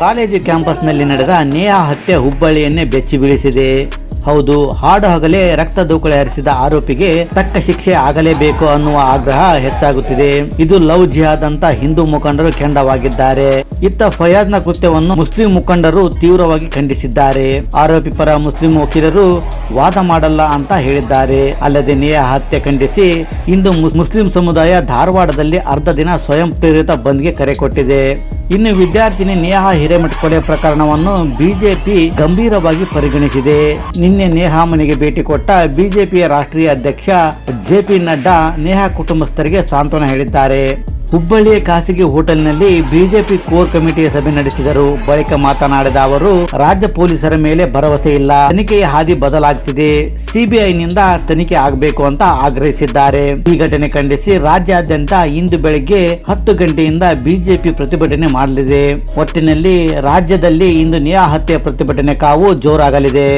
College ಕ್ಯಾಂಪಸ್ನಲ್ಲಿ ನಡೆದ ನೇಹಾ ಹತ್ಯೆ ಹುಬ್ಬಳ್ಳಿಯನ್ನೇ ಬೆಚ್ಚಿ ಬೀಳಿಸಿದೆ ಹೌದು, ಹಾಡು ಹಗಲೇ ರಕ್ತ ದೂಕಳೆ ಹರಿಸಿದ ಆರೋಪಿಗೆ ತಕ್ಕ ಶಿಕ್ಷೆ ಆಗಲೇಬೇಕು ಅನ್ನುವ ಆಗ್ರಹ ಹೆಚ್ಚಾಗುತ್ತಿದೆ. ಇದು ಲವ್ ಜಿಹಾದ್ ಅಂತ ಹಿಂದೂ ಮುಖಂಡರು ಕೆಂಡವಾಗಿದ್ದಾರೆ. ಇತ್ತ ಫಯಾಜ್ನ ಕೃತ್ಯವನ್ನು ಮುಸ್ಲಿಂ ಮುಖಂಡರು ತೀವ್ರವಾಗಿ ಖಂಡಿಸಿದ್ದಾರೆ. ಆರೋಪಿ ಪರ ಮುಸ್ಲಿಂ ವಕೀಲರು ವಾದ ಮಾಡಲ್ಲ ಅಂತ ಹೇಳಿದ್ದಾರೆ. ಅಲ್ಲದೆ ನೇಹ ಹತ್ಯೆ ಖಂಡಿಸಿ ಇಂದು ಮುಸ್ಲಿಂ ಸಮುದಾಯ ಧಾರವಾಡದಲ್ಲಿ ಅರ್ಧ ದಿನ ಸ್ವಯಂ ಪ್ರೇರಿತ ಬಂದ್ಗೆ ಕರೆ ಕೊಟ್ಟಿದೆ. ಇನ್ನು ವಿದ್ಯಾರ್ಥಿನಿ ನೇಹಾ ಹಿರೇಮಠ ಕೊಲೆ ಪ್ರಕರಣವನ್ನು ಬಿಜೆಪಿ ಗಂಭೀರವಾಗಿ ಪರಿಗಣಿಸಿದೆ. ನಿನ್ನೆ ನೇಹಾ ಮನೆಗೆ ಭೇಟಿ ಕೊಟ್ಟ ಬಿಜೆಪಿಯ ರಾಷ್ಟ್ರೀಯ ಅಧ್ಯಕ್ಷ ಜೆಪಿ ನಡ್ಡಾ ನೇಹಾ ಕುಟುಂಬಸ್ಥರಿಗೆ ಸಾಂತ್ವನ ಹೇಳಿದ್ದಾರೆ. ಹುಬ್ಬಳ್ಳಿಯ ಖಾಸಗಿ ಹೋಟೆಲ್ನಲ್ಲಿ ಬಿಜೆಪಿ ಕೋರ್ ಕಮಿಟಿಯ ಸಭೆ ನಡೆಸಿದರು. ಬಳಿಕ ಮಾತನಾಡಿದ ಅವರು, ರಾಜ್ಯ ಪೊಲೀಸರ ಮೇಲೆ ಭರವಸೆ ಇಲ್ಲ. ತನಿಖೆಯ ಹಾದಿ ಬದಲಾಗ್ತಿದೆ. ಸಿಬಿಐನಿಂದ ತನಿಖೆ ಆಗಬೇಕು ಅಂತ ಆಗ್ರಹಿಸಿದ್ದಾರೆ. ಈ ಘಟನೆ ಖಂಡಿಸಿ ರಾಜ್ಯಾದ್ಯಂತ ಇಂದು ಬೆಳಗ್ಗೆ ಹತ್ತು ಗಂಟೆಯಿಂದ ಬಿಜೆಪಿ ಪ್ರತಿಭಟನೆ ಮಾಡಲಿದೆ. ಒಟ್ಟಿನಲ್ಲಿ ರಾಜ್ಯದಲ್ಲಿ ಇಂದು ನೇಹಾ ಹತ್ಯೆ ಪ್ರತಿಭಟನೆ ಕಾವು ಜೋರಾಗಲಿದೆ.